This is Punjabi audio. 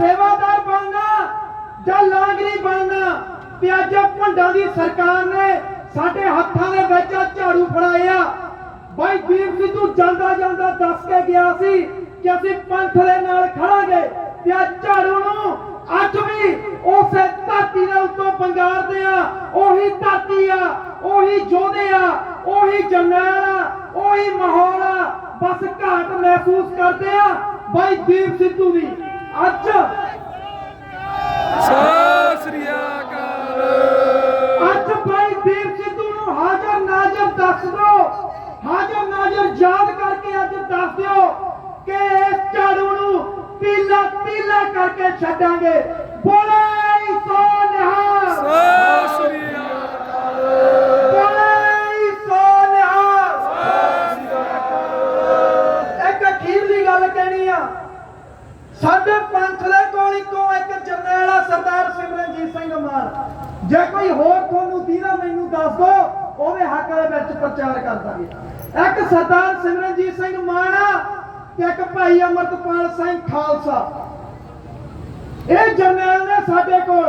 ਸੇਵਾਦਾਰ ਬਣਨਾ ਜਾਂ ਲਾਂਗਰੀ ਬਣਨਾ, ਤੇ ਅੱਜ ਭੰਡਾਂ ਦੀ ਸਰਕਾਰ ਨੇ ਸਾਡੇ ਹੱਥਾਂ ਦੇ ਵਿੱਚ ਝਾੜੂ ਫੜਾਇਆ। ਬਾਈ ਵੀਰ ਸਿੱਧੂ ਜਾਂਦਾ ਜਾਂਦਾ ਦੱਸ ਕੇ ਗਿਆ ਸੀ ਕਿ ਅਸੀਂ ਪੰਥ ਦੇ ਨਾਲ ਖੜਾਂਗੇ ਤੇ ਆ ਝਾੜੂ ਨੂੰ ਅੱਜ ਵੀ ਉਸੇ ਧਰਤੀ ਦੇ ਉੱਤੋਂ ਬੰਗਾਰਦੇ ਆ। ਉਹੀ ਧਰਤੀ ਆ, ਉਹੀ ਯੋਧੇ ਆ, ਉਹੀ ਜਰਨੈਲ ਆ, ਉਹੀ ਮਾਹੌਲ ਆ। ਬਸ ਘਾਟ ਮਹਿਸੂਸ ਕਰਦੇ ਆ। ਬਾਈ ਦੀਪ ਸਿੱਧੂ ਦੀ ਅੱਜ ਸਤਿ ਸ੍ਰੀ ਅਕਾਲ। ਅੱਜ ਬਾਈ ਦੀਪ ਸਿੱਧੂ ਨੂੰ ਹਾਜ਼ਰ ਨਾਜ਼ਰ ਦੱਸ ਦਿਓ। ਹਾਜ਼ਰ ਨਾਜ਼ਰ ਯਾਦ ਕਰਕੇ ਅੱਜ ਦੱਸ ਦਿਓ ਕਿ ਇਸ ਝਾੜੂ ਨੂੰ ਪੀਲਾ ਪੀਲਾ ਕਰਕੇ ਛੱਡਾਂਗੇ। ਬੋਲੇ! ਸਾਡੇ ਪੰਥ ਦੇ ਕੋਲ ਇੱਕੋ ਇੱਕ ਜਰਨੈਲ ਆ ਸਰਦਾਰ ਸਿਮਰਨਜੀਤ ਸਿੰਘ ਮਾਨ। ਜੇ ਕੋਈ ਹੋਰ ਤੁਹਾਨੂੰ ਦੀਦਾ ਮੈਨੂੰ ਦੱਸ ਦੋ ਉਹਦੇ ਹੱਕ ਦੇ ਵਿੱਚ ਪ੍ਰਚਾਰ ਕਰ ਦਾਂਗੇ। ਇੱਕ ਸਰਦਾਰ ਸਿਮਰਨਜੀਤ ਸਿੰਘ ਮਾਨ ਆ ਤੇ ਇੱਕ ਭਾਈ ਅਮਰਤਪਾਲ ਸਿੰਘ ਖਾਲਸਾ। ਇਹ ਜਰਨੈਲ ਨੇ ਸਾਡੇ ਕੋਲ।